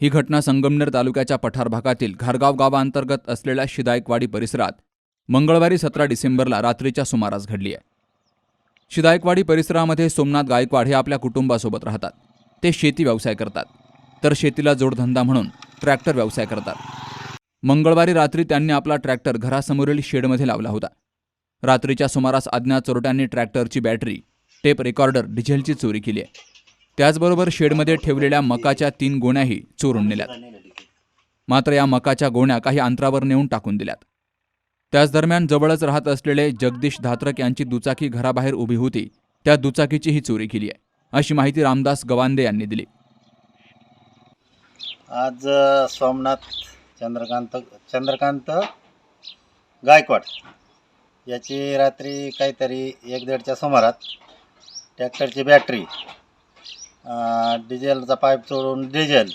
ही घटना संगमनेर तालुक्याच्या पठार भागातील घारगाव गावांतर्गत असलेल्या शिदायकवाडी परिसरात मंगळवारी सतरा डिसेंबरला रात्रीच्या सुमारास घडली आहे. शिदायकवाडी परिसरामध्ये सोमनाथ गायकवाड हे आपल्या कुटुंबासोबत राहतात. ते शेती व्यवसाय करतात. तर शेतीला जोडधंदा म्हणून ट्रॅक्टर व्यवसाय करतात. मंगळवारी रात्री त्यांनी आपला ट्रॅक्टर घरासमोरील शेडमध्ये लावला होता. रात्रीच्या सुमारास अज्ञात चोरट्यांनी ट्रॅक्टरची बॅटरी टेप रेकॉर्डर डिझेलची चोरी केली आहे. त्याचबरोबर शेडमध्ये ठेवलेल्या मकाच्या तीन गोण्याही चोरून नेल्यात. मात्र या मकाच्या गोण्या काही अंतरावर नेऊन टाकून दिल्यात. त्याच दरम्यान जवळच राहत असलेले जगदीश धात्रक यांची दुचाकी घराबाहेर उभी होती. त्या दुचाकीची ही चोरी केली आहे अशी माहिती रामदास गवांदे यांनी दिली. आज सोमनाथ चंद्रकांत चंद्रकांत गायकवाड याची रात्री काहीतरी एक दीडच्या सुमारात ट्रॅक्टरची बॅटरी डिझेलचा पाईप चोरून डिझेल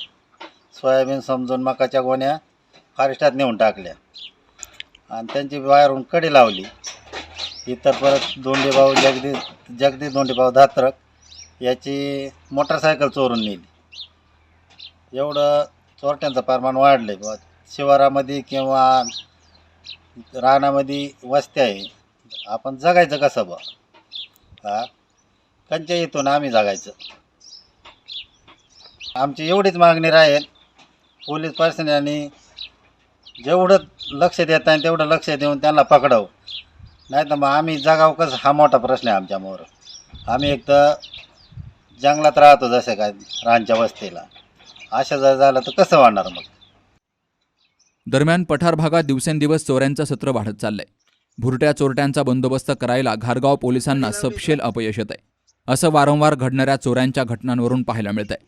सोयाबीन समजून मकाच्या गोण्या फारेस्टात नेऊन टाकल्या. आणि त्यांची वायरून कडी लावली. इतर परत दोंडीभाऊ जगदीश जगदीश दोंडीभाऊ धात्रक याची मोटरसायकल चोरून नेली. एवढं चोरट्यांचं प्रमाण वाढलं आहे शिवारामध्ये किंवा रानामध्ये वस्त्या आहे. आपण जगायचं कसं बा हा? कंच्या येतो ना आम्ही जगायचं. आमची एवढीच मागणी राहील. पोलीस प्रशासनाने जेवढं लक्ष देत आहे तेवढं लक्ष देऊन त्यांना पकडावं. नाही तर मग आम्ही जगाव कसं? हा मोठा प्रश्न आहे आमच्यामोर आम्ही एक तर जंगलात राहतो जसं काय रानच्या वस्तीला. असं जर झालं तर कसं वाढणार मग? दरम्यान पठार भागात दिवसेंदिवस चोऱ्यांचं सत्र वाढत चाललंय. भुरट्या चोरट्यांचा बंदोबस्त करायला घारगाव पोलिसांना सपशेल अपयश येत आहे असं वारंवार घडणाऱ्या चोऱ्यांच्या घटनांवरून पाहायला मिळत आहे